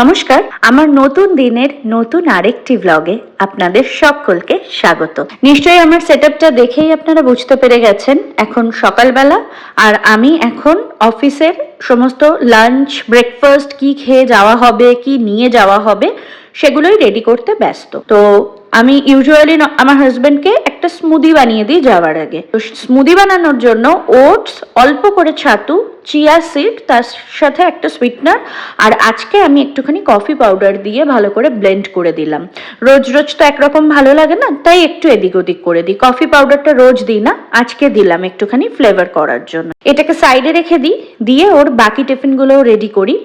নমস্কার, আমার নতুন দিনের নতুন আরেকটি ব্লগে আপনাদের সকলকে স্বাগত। নিশ্চয়ই আমার সেট দেখেই আপনারা বুঝতে পেরে গেছেন, এখন সকালবেলা আর আমি এখন অফিসের সমস্ত লাঞ্চ ব্রেকফাস্ট কি খেয়ে যাওয়া হবে, কি নিয়ে যাওয়া হবে, সেগুলোই রেডি করতে ব্যস্ত। তো আমি ইউজুয়ালি আমার হাজব্যান্ডকে একটা স্মুদি বানিয়ে দিই যাওয়ার আগে। তো স্মুদি বানানোর জন্য ওটস অল্প করে ছাতু চিয়া সিড তার সাথে একটা সুইটনার আর আজকে আমি একটুখানি কফি পাউডার দিয়ে ভালো করে ব্লেন্ড করে দিলাম। রোজ রোজ তো একরকম ভালো লাগে না, তাই একটু এদিক ওদিক করে দিই। কফি পাউডারটা রোজ দিই না, আজকে দিলাম একটুখানি ফ্লেভার করার জন্য। এটাকে সাইডে রেখে দিই, দিয়ে ওর বাকি টিফিনগুলোও রেডি করি।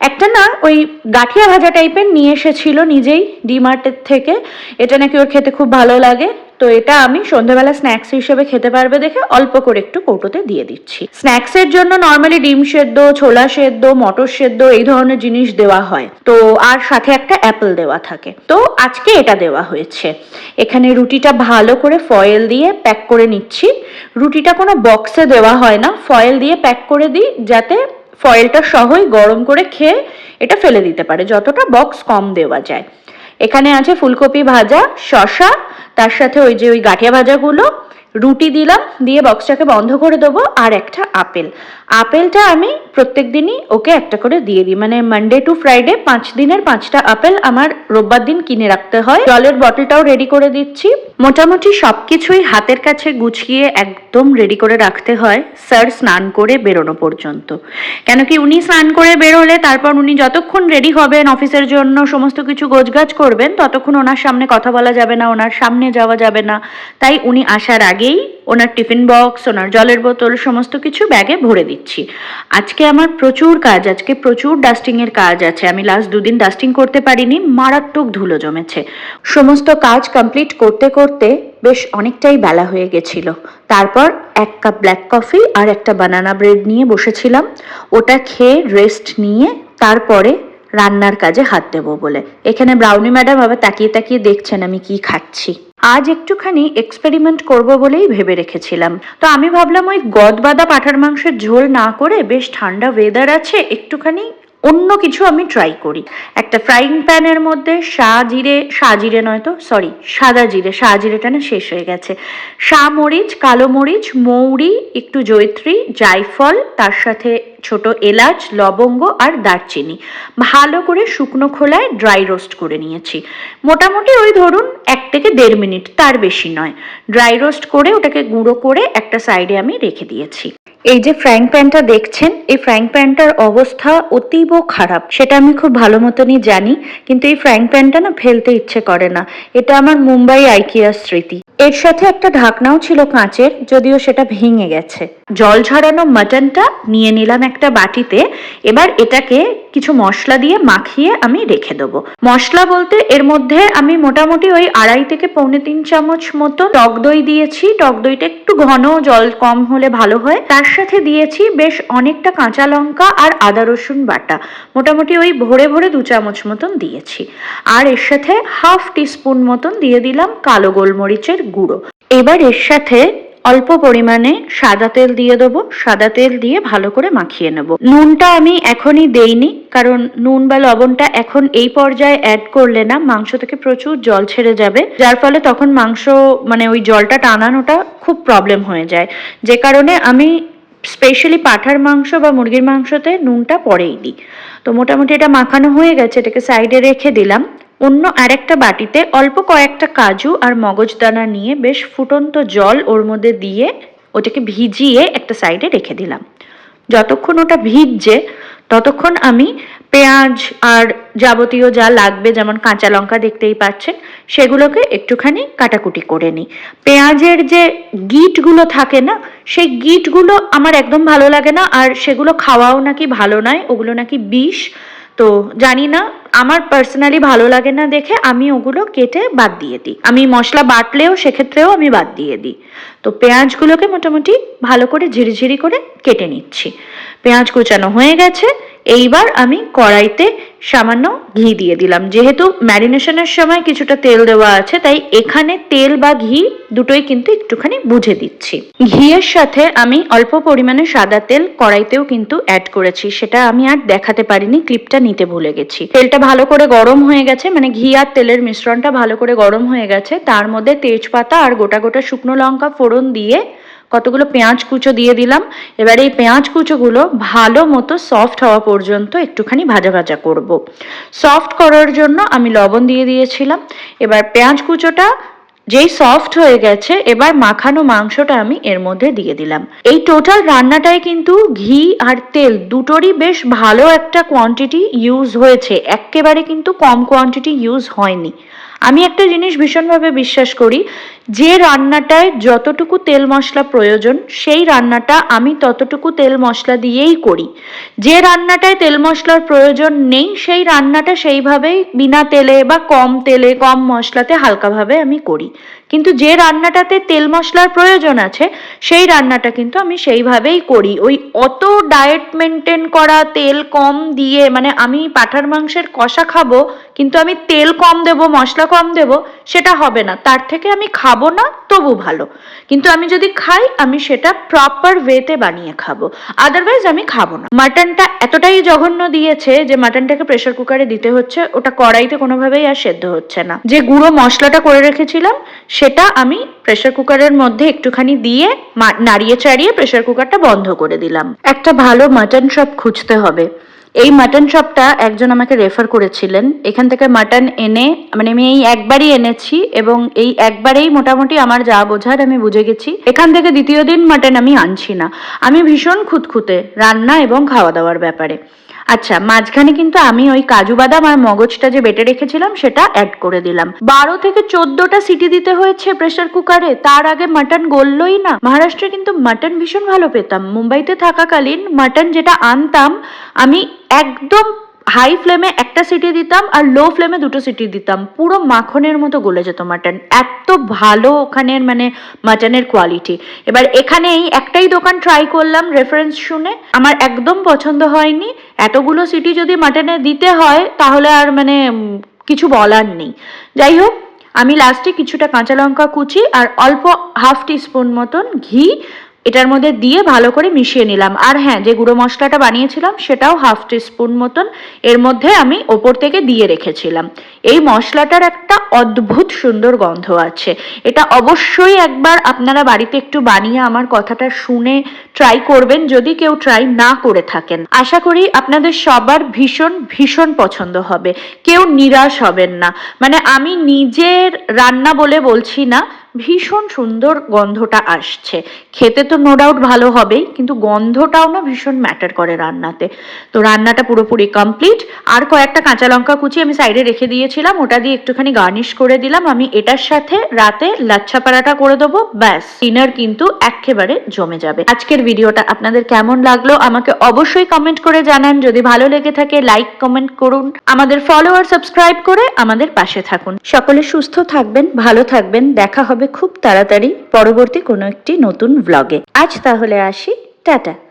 একটা না ওই গাঠিয়া ভাজা টাইপের নিয়ে এসেছিল নিজেই ডিমার্টের থেকে। এটা নাকি ওর খেতে খুব ভালো লাগে। তো এটা আমি সন্ধ্যাবেলা স্ন্যাক্স হিসেবে খেতে পারবে দেখে অল্প করে একটু কৌটোতে দিয়ে দিচ্ছি। স্ন্যাক্সের জন্য নর্মালি ডিম সেদ্ধ, ছোলা সেদ্ধ, মটর সেদ্ধ এই ধরনের জিনিস দেওয়া হয়। তো আর সাথে একটা অ্যাপেল দেওয়া থাকে। তো আজকে এটা দেওয়া হয়েছে। এখানে রুটিটা ভালো করে ফয়েল দিয়ে প্যাক করে নিচ্ছি। রুটিটা কোনো বক্সে দেওয়া হয় না। ফয়েল দিয়ে প্যাক করে দিই যাতে ফয়েলটা সহই গরম করে খেয়ে এটা ফেলে দিতে পারে, যতটা বক্স কম দেওয়া যায়। এখানে আছে ফুলকপি ভাজা শশা তার সাথে ওই যে ওই গাঠিয়া ভাজাগুলো, রুটি দিলাম, দিয়ে বক্সটাকে বন্ধ করে দেবো, আর একটা আপেল। আপেলটা আমি প্রত্যেক দিনই ওকে একটা করে দিয়ে দিই। মানে মানডে টু ফ্রাইডে পাঁচ দিনের পাঁচটা আপেল আমার রোববার দিন কিনে রাখতে হয়। জলের বটলটাও রেডি করে দিচ্ছি। মোটামুটি সবকিছুই হাতের কাছে গুছিয়ে একদম রেডি করে রাখতে হয়, স্যার স্নান করে বেরোনো পর্যন্ত। কেন কি উনি স্নান করে বেরোলে তারপর উনি যতক্ষণ রেডি হবেন অফিসের জন্য, সমস্ত কিছু গোছগাছ করবেন, ততক্ষণ ওনার সামনে কথা বলা যাবে না, ওনার সামনে যাওয়া যাবে না। তাই উনি আসার আগেই ওনার টিফিন বক্স, ওনার জলের বোতল, সমস্ত কিছু ব্যাগে ভরে দিচ্ছি। আজকে আমার প্রচুর কাজ, আজকে প্রচুর ডাস্টিং এর কাজ আছে। আমি লাস্ট দুদিন ডাস্টিং করতে পারিনি, মারাত্মক ধুলো জমেছে। সমস্ত কাজ কমপ্লিট করতে করতে বেশ অনেকটাই বেলা হয়ে গেছিল। তারপর এক কাপ ব্ল্যাক কফি আর একটা বানানা ব্রেড নিয়ে বসেছিলাম। ওটা খেয়ে রেস্ট নিয়ে তারপরে রান্নার কাজে হাত দেবো বলে। এখানে ব্রাউনি ম্যাডাম আবার তাকিয়ে তাকিয়ে দেখছেন আমি কি খাচ্ছি। আজ একটুখানি এক্সপেরিমেন্ট করব বলেই ভেবে রেখেছিলাম। তো আমি ভাবলাম ওই গদবাদা পাঠার মাংসের ঝোল না করে বেশ ঠান্ডা ওয়েদার আছে, একটুখানি অন্য কিছু আমি ট্রাই করি। একটা ফ্রাইং প্যানের মধ্যে জিরে জিরে নয় তো সরি সাদা জিরে জিরেটা না শেষ হয়ে গেছে। মরিচ, কালো মরিচ, মৌরি, একটু জৈত্রী জায়ফল, তার সাথে ছোট এলাচ, লবঙ্গ আর দারচিনি। ভালো করে শুকনো খোলায় ড্রাই রোস্ট করে নিয়েছি। মোটামুটি ওই ধরুন এক থেকে দেড় মিনিট, তার বেশি নয়। ড্রাই রোস্ট করে ওটাকে গুঁড়ো করে একটা সাইডে আমি রেখে দিয়েছি। এই যে ফ্রাইং প্যানটা দেখছেন, এই ফ্রাইং প্যানটার অবস্থা অতীব খারাপ। সেটা আমি খুব ভালো মতনই জানি, কিন্তু এই ফ্রাইং প্যানটা না ফেলতে ইচ্ছে করে না। এটা আমার মুম্বাই আইকিয়ার স্মৃতি। এর সাথে একটা ঢাকনাও ছিল কাঁচের, যদিও সেটা ভেঙে গেছে। জল ঝরানো মাটনটা নিয়ে নিলাম একটা বাটিতে। এবার এটাকে কিছু মশলা দিয়ে মাখিয়ে আমি রেখে দেবো। মশলা বলতে এর মধ্যে আমি মোটামুটি ওই আড়াই থেকে পৌনে তিন চামচ মতো টক দই দিয়েছি। টক দইটা একটু ঘন, জল কম হলে ভালো হয়। তার সাথে দিয়েছি বেশ অনেকটা কাঁচা লঙ্কা আর আদা রসুন বাটা। মোটামুটি ওই ভরে ভরে দু চামচ মতন দিয়েছি। আর এর সাথে হাফ টিস্পুন মতন দিয়ে দিলাম কালো গোলমরিচের গুঁড়ো। এবার এর সাথে অল্প পরিমাণে সাদা তেল দিয়ে দেবো। সাদা তেল দিয়ে ভালো করে মাখিয়ে নেব। নুনটা আমি এখনই দেইনি, কারণ নুন বা লবণটা এখন এই পর্যায়ে অ্যাড করলে না মাংস থেকে প্রচুর জল ছেড়ে যাবে। যার ফলে তখন মাংস মানে ওই জলটা টানানোটা খুব প্রবলেম হয়ে যায়। যে কারণে আমি স্পেশালি পাঠার মাংস বা মুরগির মাংসতে নুনটা পরেই দিই। তো মোটামুটি এটা মাখানো হয়ে গেছে, এটাকে সাইডে রেখে দিলাম। অন্য আরেকটা বাটিতে অল্প কয়েকটা কাজু আর মগজদানা নিয়ে বেশ ফুটন্ত জল ওর মধ্যে দিয়ে ওটাকে ভিজিয়ে একটা সাইডে রেখে দিলাম। যতক্ষণ ওটা ভিজছে, ততক্ষণ আমি পেঁয়াজ আর যাবতীয় যা লাগবে, যেমন কাঁচা লঙ্কা দেখতেই পাচ্ছেন, সেগুলোকে একটুখানি কাটাকুটি করে নিই। পেঁয়াজের যে গিটগুলো থাকে না, সেই গিটগুলো আমার একদম ভালো লাগে না, আর সেগুলো খাওয়াও নাকি ভালো নয়, ওগুলো নাকি বিষ, তো জানি না আমার পার্সোনালি ভালো লাগে না দেখে আমি ওগুলো কেটে বাদ দিয়ে দিই। আমি মশলা বাটলেও সেক্ষেত্রেও আমি বাদ দিয়ে দিই। তো পেঁয়াজগুলোকে মোটামুটি ভালো করে ঝিরিঝিরি করে কেটে নিচ্ছি। পেঁয়াজ কুচানো হয়ে গেছে এইবার আমি কড়াইতে সামান্য ঘি দিয়ে দিলাম। যেহেতু ম্যারিনেশনের সময় কিছুটা তেল দেওয়া আছে, তাই এখানে তেল বা ঘি দুটোই কিন্তু একটুখানি বুঝে দিচ্ছি। ঘিয়ের সাথে আমি অল্প পরিমাণে সাদা তেল কড়াইতেও কিন্তু অ্যাড করেছি। সেটা আমি আর দেখাতে পারিনি ক্লিপটা নিতে ভুলে গেছি। তেলটা ভালো করে গরম হয়ে গেছে মানে ঘি আর তেলের মিশ্রণটা ভালো করে গরম হয়ে গেছে। তার মধ্যে তেজপাতা আর গোটা গোটা শুকনো লঙ্কা ফোড়ন দিয়ে কতগুলো পেঁয়াজ কুচো দিয়ে দিলাম। এবার এই পেঁয়াজ কুচোগুলো ভালো মতো সফট হওয়া পর্যন্ত একটুখানি ভাজা ভাজা করব। সফট করার জন্য আমি লবণ দিয়ে দিয়েছিলাম। এবার পেঁয়াজ কুচোটা যেই সফট হয়ে গেছে, এবার মাখানো মাংসটা আমি এর মধ্যে দিয়ে দিলাম। এই টোটাল রান্নাটায় কিন্তু ঘি আর তেল দুটোরই বেশ ভালো একটা কোয়ান্টিটি ইউজ হয়েছে। একেবারে কিন্তু কম কোয়ান্টিটি ইউজ হয়নি। আমি একটা জিনিস ভীষণভাবে বিশ্বাস করি, যে রান্নাটায় যতটুকু তেল মশলা প্রয়োজন, সেই রান্নাটা আমি ততটুকু তেল মশলা দিয়েই করি। যে রান্নাটায় তেল মশলার প্রয়োজন নেই, সেই রান্নাটা সেইভাবেই বিনা তেলে বা কম তেলে, কম মশলাতে হালকাভাবে আমি করি। কিন্তু যে রান্নাটাতে তেল মশলার প্রয়োজন আছে, সেই রান্নাটা কিন্তু আমি সেইভাবেই করি। ওই অত ডায়েট মেনটেন করা, তেল কম দিয়ে মানে আমি পাঠার মাংসের কষা খাব, কিন্তু আমি তেল কম দেব, মশলা কম দেব, সেটা হবে না। তার থেকে আমি খাব না, তবু ভালো। কিন্তু আমি যদি খাই, আমি সেটা প্রপার ওয়েতে বানিয়ে খাব। আদারওয়াইজ আমি খাব না। মাটনটা এতটাই জঘন্য দিয়েছে যে মাটনটাকে প্রেশার কুকারে দিতে হচ্ছে, ওটা কড়াইতে কোনোভাবেই আর সেদ্ধ হচ্ছে না। যে গুঁড়ো মশলাটা করে রেখেছিলাম সেটা আমি প্রেশার কুকারের মধ্যে একটুখানি দিয়ে নাড়িয়ে চাড়িয়ে প্রেশার কুকারটা বন্ধ করে দিলাম। একটা ভালো মাটন শপ খুঁজতে হবে। এই মাটন শপটা একজন আমাকে রেফার করেছিলেন। এখান থেকে মাটন এনে মানে আমি এই একবারই এনেছি এবং এই একবারেই মোটামুটি আমার যা বোঝার আমি বুঝে গেছি। এখান থেকে দ্বিতীয় দিন মাটন আমি আনছি না। আমি ভীষণ খুঁতখুঁতে রান্না এবং খাওয়া দাওয়ার ব্যাপারে। আচ্ছা মাঝখানে কিন্তু আমি ওই কাজু বাদাম আর মগজটা যে বেটে রেখেছিলাম সেটা অ্যাড করে দিলাম। বারো থেকে চোদ্দটা সিটি দিতে হয়েছে প্রেশার কুকারে তার আগে মাটন গললই না। মহারাষ্ট্রে কিন্তু মাটন ভীষণ ভালো পেতাম। মুম্বাইতে থাকাকালীন মাটন যেটা আনতাম, আমি একদম হাই ফ্লেমে একটা সিটি দিতাম আর লো ফ্লেমে দুটো সিটি দিতাম। পুরো মাখনের মতো গলে যেত মাটন এত ভালো ওখানের মানে মাটনের কোয়ালিটি এবার এখানে এই একটাই দোকান ট্রাই করলাম রেফারেন্স শুনে। আমার একদম পছন্দ হয়নি। এতগুলো সিটি যদি মাটনে দিতে হয়, তাহলে আর মানে কিছু বলার নেই। যাই হোক, আমি লাস্টে কিছুটা কাঁচা লঙ্কা কুচি আর অল্প হাফ টিস্পুন মতন ঘি এটার মধ্যে দিয়ে ভালো করে মিশিয়ে নিলাম। আর হ্যাঁ যে গুঁড়ো মশলাটা বানিয়েছিলাম, সেটাও হাফ টিস্পুন মতন এর মধ্যে আমি ওপর থেকে দিয়ে রেখেছিলাম। এই মশলাটার একটা অদ্ভুত সুন্দর গন্ধ আছে। এটা অবশ্যই একবার আপনারা বাড়িতে একটু বানিয়ে আমার কথাটা শুনে ট্রাই করবেন, যদি কেউ ট্রাই না করে থাকেন। আশা করি আপনাদের সবার ভীষণ ভীষণ পছন্দ হবে। কেউ নিরাশ হবেন না। মানে আমি নিজের রান্না বলে বলছি না ভীষণ সুন্দর গন্ধটা আসছে। খেতে তো নো ডাউট ভালো হবেই, কিন্তু গন্ধটাও না ভীষণ ম্যাটার করে রান্নাতে। তো রান্নাটা পুরোপুরি কমপ্লিট আর কয়েকটা কাঁচা লঙ্কা কুচি আমি সাইডে রেখে দিয়েছিলাম, ওটা দিয়ে একটুখানি গার্নিশ করে দিলাম। আমি এটার সাথে রাতে লাচ্ছা পরাটা করে দেবো, ব্যাস। ডিনার কিন্তু একেবারে জমে যাবে। আজকের ভিডিওটা আপনাদের কেমন লাগল আমাকে অবশ্যই কমেন্ট করে জানান। যদি ভালো লেগে থাকে লাইক কমেন্ট করুন। আমাদের ফলো আর সাবস্ক্রাইব করে আমাদের পাশে থাকুন। সকলে সুস্থ থাকবেন, ভালো থাকবেন। দেখা হবে খুব তাড়াতাড়ি পরবর্তী কোনো একটি নতুন ব্লগে আজ তাহলে আসি। টাটা।